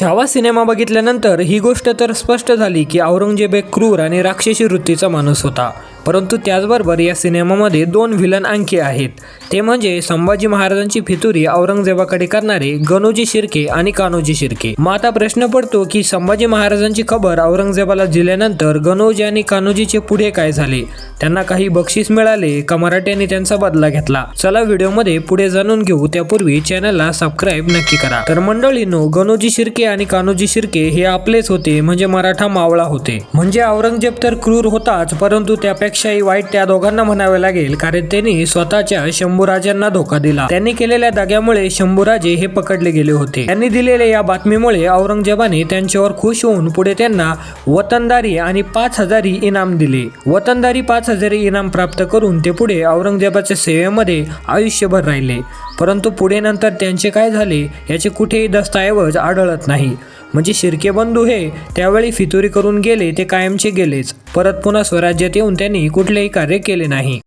Chhava cinema बघितल्यानंतर ही गोष्ट तर स्पष्ट झाली की औरंगजेब एक क्रूर आणि राक्षसी वृत्तीचा माणूस होता. परंतु त्याचबरोबर या सिनेमामध्ये दोन व्हिलन आणखी आहेत. ते म्हणजे संभाजी महाराजांची फितुरी औरंगजेबाकडे करणारे गणोजी शिर्के आणि कान्होजी शिर्के. मग आता प्रश्न पडतो की संभाजी महाराजांची खबर औरंगजेबाला दिल्यानंतर गणोजी आणि कान्होजीचे पुढे काय झाले? त्यांना काही बक्षीस मिळाले का मराठ्यांनी त्यांचा बदला घेतला. चला व्हिडिओमध्ये पुढे जाणून घेऊ. त्यापूर्वी चॅनलला सबस्क्राईब नक्की करा. तर मंडळींनो गणोजी शिर्के आणि कान्होजी शिर्के हे आपलेच होते म्हणजे मराठा मावळा होते. म्हणजे औरंगजेब तर क्रूर होताच परंतु त्यापेक्षाही वाईट त्या दोघांना म्हणावे लागेल कारण त्यांनी स्वतःच्या शंभूराजांना धोका दिला. त्यांनी केलेल्या दाग्यामुळे शंभूराजे हे पकडले गेले होते. त्यांनी दिलेल्या या बातमीमुळे औरंगजेबाने त्यांच्यावर खुश होऊन पुढे त्यांना वतनदारी आणि पाच हजारी इनाम दिले. वतनदारी पाच हजारी इनाम प्राप्त करून ते पुढे औरंगजेबाच्या सेवेमध्ये आयुष्यभर राहिले. परंतु पुढे नंतर त्यांचे काय झाले याचे कुठेही दस्तऐवज आढळत नाही. म्हणजे शिर्के बंधू हे त्यावेळी फितुरी करून गेले ते कायमचे गेलेच. परत पुन्हा स्वराज्यात येऊन त्यांनी कुठलेही कार्य केले नाही.